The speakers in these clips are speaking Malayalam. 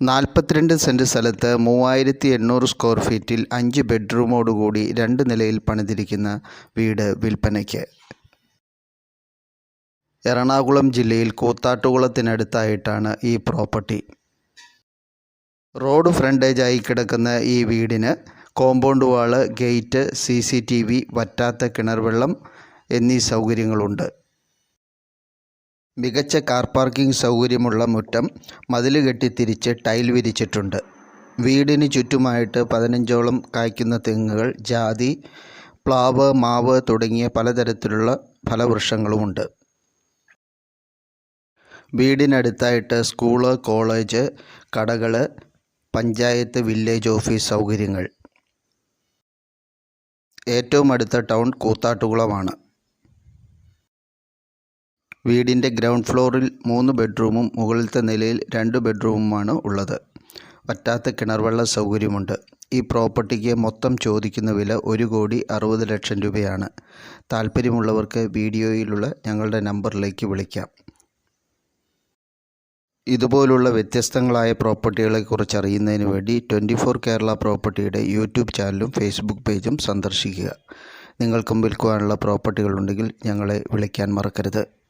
നാൽപ്പത്തിരണ്ട് സെന്റ് സ്ഥലത്ത് മൂവായിരത്തി എണ്ണൂറ് സ്ക്വയർ ഫീറ്റിൽ അഞ്ച് ബെഡ്റൂമോടുകൂടി രണ്ട് നിലയിൽ പണിതിരിക്കുന്ന വീട് വിൽപ്പനയ്ക്ക്. എറണാകുളം ജില്ലയിൽ കൂത്താട്ടുകുളത്തിനടുത്തായിട്ടാണ് ഈ പ്രോപ്പർട്ടി. റോഡ് ഫ്രണ്ടേജായി കിടക്കുന്ന ഈ വീടിന് compound wall gate C C T V വറ്റാത്ത കിണർ വെള്ളം എന്നീ സൗകര്യങ്ങളുണ്ട്. മികച്ച കാർ പാർക്കിംഗ് സൗകര്യമുള്ള മുറ്റം മതിൽ കെട്ടി തിരിച്ച് ടൈൽ വിരിച്ചിട്ടുണ്ട്. വീടിന് ചുറ്റുമായിട്ട് പതിനഞ്ചോളം കായ്ക്കുന്ന തെങ്ങുകൾ ജാതി പ്ലാവ് മാവ് തുടങ്ങിയ പലതരത്തിലുള്ള ഫലവൃക്ഷങ്ങളുമുണ്ട്. വീടിനടുത്തായിട്ട് സ്കൂൾ കോളേജ് കടകൾ പഞ്ചായത്ത് വില്ലേജ് ഓഫീസ് സൗകര്യങ്ങൾ. ഏറ്റവും അടുത്ത ടൗൺ കൂത്താട്ടുകുളമാണ്. വീടിന്റെ ഗ്രൗണ്ട് ഫ്ലോറിൽ മൂന്ന് ബെഡ്റൂമും മുകളിലത്തെ നിലയിൽ രണ്ട് ബെഡ്റൂമുമാണ് ഉള്ളത്. വറ്റാത്ത കിണർവെള്ള സൗകര്യമുണ്ട്. ഈ പ്രോപ്പർട്ടിക്ക് മൊത്തം ചോദിക്കുന്ന വില ഒരു കോടി അറുപത് ലക്ഷം രൂപയാണ്. താല്പര്യമുള്ളവർക്ക് വീഡിയോയിലുള്ള ഞങ്ങളുടെ നമ്പറിലേക്ക് വിളിക്കാം. ഇതുപോലുള്ള വ്യത്യസ്തങ്ങളായ പ്രോപ്പർട്ടികളെക്കുറിച്ച് അറിയുന്നതിന് വേണ്ടി ട്വന്റി ഫോർ കേരള പ്രോപ്പർട്ടിയുടെ യൂട്യൂബ് ചാനലും ഫേസ്ബുക്ക് പേജും സന്ദർശിക്കുക. നിങ്ങൾക്കും വിൽക്കുവാനുള്ള പ്രോപ്പർട്ടികളുണ്ടെങ്കിൽ ഞങ്ങളെ വിളിക്കാൻ മറക്കരുത്.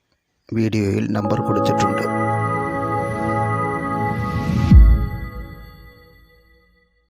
വീഡിയോയിൽ നമ്പർ കൊടുത്തിട്ടുണ്ട്.